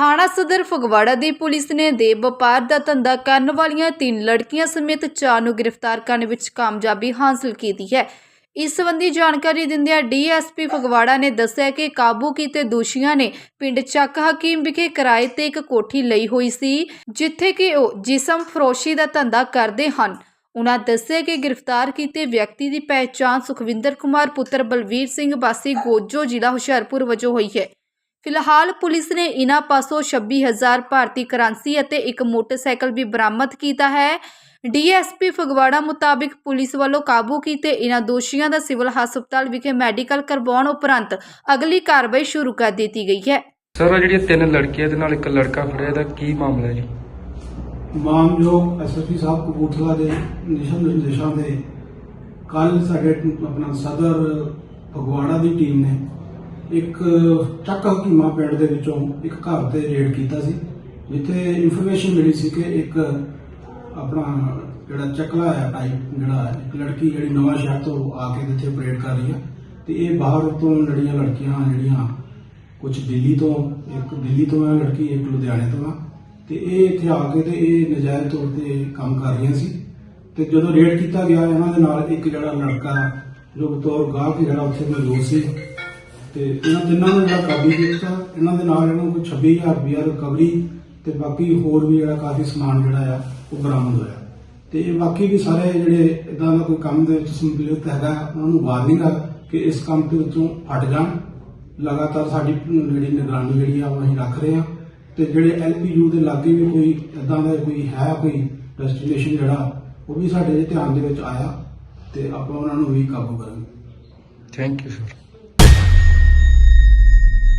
ਥਾਣਾ ਸਦਰ ਫਗਵਾੜਾ ਦੀ ਪੁਲਿਸ ਨੇ ਦੇ ਵਪਾਰ ਦਾ ਧੰਦਾ ਕਰਨ ਵਾਲੀਆਂ ਤਿੰਨ ਲੜਕੀਆਂ ਸਮੇਤ ਚਾਰ ਨੂੰ ਗ੍ਰਿਫਤਾਰ ਕਰਨ ਵਿੱਚ ਕਾਮਯਾਬੀ ਹਾਸਲ ਕੀਤੀ ਹੈ। ਇਸ ਸੰਬੰਧੀ ਜਾਣਕਾਰੀ ਦਿੰਦਿਆਂ ਡੀਐਸਪੀ ਫਗਵਾੜਾ ਨੇ ਦੱਸਿਆ ਕਿ ਕਾਬੂ ਕੀਤੇ ਦੋਸ਼ੀਆਂ ਨੇ ਪਿੰਡ ਚੱਕ ਹਕੀਮ ਵਿਖੇ ਕਿਰਾਏ ਤੇ ਇੱਕ ਕੋਠੀ ਲਈ ਹੋਈ ਸੀ, ਜਿੱਥੇ ਕਿ ਉਹ ਜਿਸਮ ਫਰੋਸ਼ੀ ਦਾ ਧੰਦਾ ਕਰਦੇ ਹਨ। ਉਨ੍ਹਾਂ ਦੱਸਿਆ ਕਿ ਗ੍ਰਿਫਤਾਰ ਕੀਤੇ ਵਿਅਕਤੀ ਦੀ ਪਹਿਚਾਣ ਸੁਖਵਿੰਦਰ ਕੁਮਾਰ, ਪੁੱਤਰ ਬਲਵੀਰ ਸਿੰਘ ਵਾਸੀ, ਗੋਜੋ ਜ਼ਿਲ੍ਹਾ ਹੁਸ਼ਿਆਰਪੁਰ ਵਜੋਂ ਹੋਈ ਹੈ। ਫਿਲਹਾਲ ਪੁਲਿਸ ਨੇ ਇਨ੍ਹਾਂ ਪਾਸੋਂ 26000 ਭਾਰਤੀ ਕਰੰਸੀ ਅਤੇ ਇੱਕ ਮੋਟਰਸਾਈਕਲ ਵੀ ਬਰਾਮਦ ਕੀਤਾ ਹੈ। ਡੀਐਸਪੀ ਫਗਵਾੜਾ ਮੁਤਾਬਿਕ ਪੁਲਿਸ ਵੱਲੋਂ ਕਾਬੂ ਕੀਤੇ ਇਨ੍ਹਾਂ ਦੋਸ਼ੀਆਂ ਦਾ ਸਿਵਲ ਹਸਪਤਾਲ ਵਿਖੇ ਮੈਡੀਕਲ ਕਰਵਾਉਣ ਉਪਰੰਤ ਅਗਲੀ ਕਾਰਵਾਈ ਸ਼ੁਰੂ ਕਰ ਦਿੱਤੀ ਗਈ ਹੈ। ਸਰ ਜਿਹੜੀਆਂ ਤਿੰਨ ਲੜਕੀਆਂ ਦੇ ਨਾਲ ਇੱਕ ਲੜਕਾ ਫੜਿਆ ਇਹਦਾ ਕੀ ਮਾਮਲਾ ਹੈ ਜੀ? ਮਾਨਯੋਗ ਐਸਐਸਪੀ ਸਾਹਿਬ ਕਪੂਰਥਲਾ ਦੇ ਨਿਸ਼ਾਨ ਨਿਰਦੇਸ਼ਾਂ ਦੇ ਕੱਲ ਸਾਡੇ ਆਪਣਾ ਸਦਰ ਫਗਵਾੜਾ ਦੀ ਟੀਮ ਨੇ ਇੱਕ ਚੱਕ ਹਕੀਮਾ ਪਿੰਡ ਦੇ ਵਿੱਚੋਂ ਇੱਕ ਘਰ ਤੇ ਰੇਡ ਕੀਤਾ ਸੀ ਜਿੱਥੇ ਇਨਫੋਰਮੇਸ਼ਨ ਮਿਲੀ ਸੀ ਕਿ ਇੱਕ ਆਪਣਾ ਜਿਹੜਾ ਚੱਕਲਾ ਹੈ ਟਾਈਪ ਜਿਹੜਾ ਹੈ, ਇੱਕ ਲੜਕੀ ਜਿਹੜੀ ਨਵਾਂ ਸ਼ਹਿਰ ਤੋਂ ਆ ਕੇ ਇੱਥੇ ਆਪਰੇਟ ਕਰ ਰਹੀ ਹੈ ਤੇ ਇਹ ਬਾਹਰ ਤੋਂ ਲੜੀਆਂ ਲੜਕੀਆਂ ਜਿਹੜੀਆਂ ਕੁਝ ਦਿੱਲੀ ਤੋਂ ਇੱਕ ਦਿੱਲੀ ਤੋਂ ਹੈ ਲੜਕੀ ਇੱਕ ਲੁਧਿਆਣੇ ਤੋਂ ਆ। ਤੇ ਇਹ ਇੱਥੇ ਆ ਕੇ ਤੇ ਇਹ ਨਜਾਇਜ਼ ਤੌਰ ਤੇ ਕੰਮ ਕਰ ਰਹੀਆਂ ਸੀ। ਤੇ ਜਦੋਂ ਰੇਡ ਕੀਤਾ ਗਿਆ ਇਹਨਾਂ ਦੇ ਨਾਲ ਇੱਕ ਜਿਹੜਾ ਲੜਕਾ ਜੋ ਬਤੌਰ ਗਾਹਕ ਜਿਹੜਾ ਉੱਥੇ ਮੌਜੂਦ ਸੀ ਤੇ ਇਹਨਾਂ ਤਿੰਨਾਂ ਨੂੰ ਜਿਹੜਾ ਕਾਬੂ ਕੀਤਾ ਇਹਨਾਂ ਦੇ ਨਾਲ ਇਹਨਾਂ ਨੂੰ ਕੋਈ 26000 ਰੁਪਇਆ ਰਿਕਵਰੀ ਤੇ ਬਾਕੀ ਹੋਰ ਵੀ ਜਿਹੜਾ ਕਾਫੀ ਸਮਾਨ ਜਿਹੜਾ ਆ, ਉਹ ਬਰਾਮਦ ਹੋਇਆ। ਤੇ ਇਹ ਬਾਕੀ ਵੀ ਸਾਰੇ ਜਿਹੜੇ ਇਦਾਂ ਦਾ ਕੋਈ ਕੰਮ ਦੇ ਵਿੱਚ ਸੰਪਲਿਤ ਹੈਗਾ, ਉਹਨਾਂ ਨੂੰ ਵਾਰਨਿੰਗ ਆ ਕਿ ਇਸ ਕੰਮ ਦੇ ਵਿੱਚੋਂ ਹਟ ਜਾਣ। ਲਗਾਤਾਰ ਸਾਡੀ ਜਿਹੜੀ ਨਿਗਰਾਨੀ ਜਿਹੜੀ ਆ, ਉਹ ਅਸੀਂ ਰੱਖ ਰਹੇ ਹਾਂ। ਤੇ ਜਿਹੜੇ ਐਲਪੀਯੂ ਦੇ ਲਾਗੇ ਵੀ ਕੋਈ ਇਦਾਂ ਦਾ ਕੋਈ ਹੈ, ਕੋਈ ਡੈਸਟੀਨੇਸ਼ਨ ਜਿਹੜਾ, ਉਹ ਵੀ ਸਾਡੇ ਧਿਆਨ ਦੇ ਵਿੱਚ ਆਇਆ ਤੇ ਆਪਾਂ ਉਹਨਾਂ ਨੂੰ ਵੀ ਕਾਬੂ ਕਰਾਂਗੇ। Thank you sir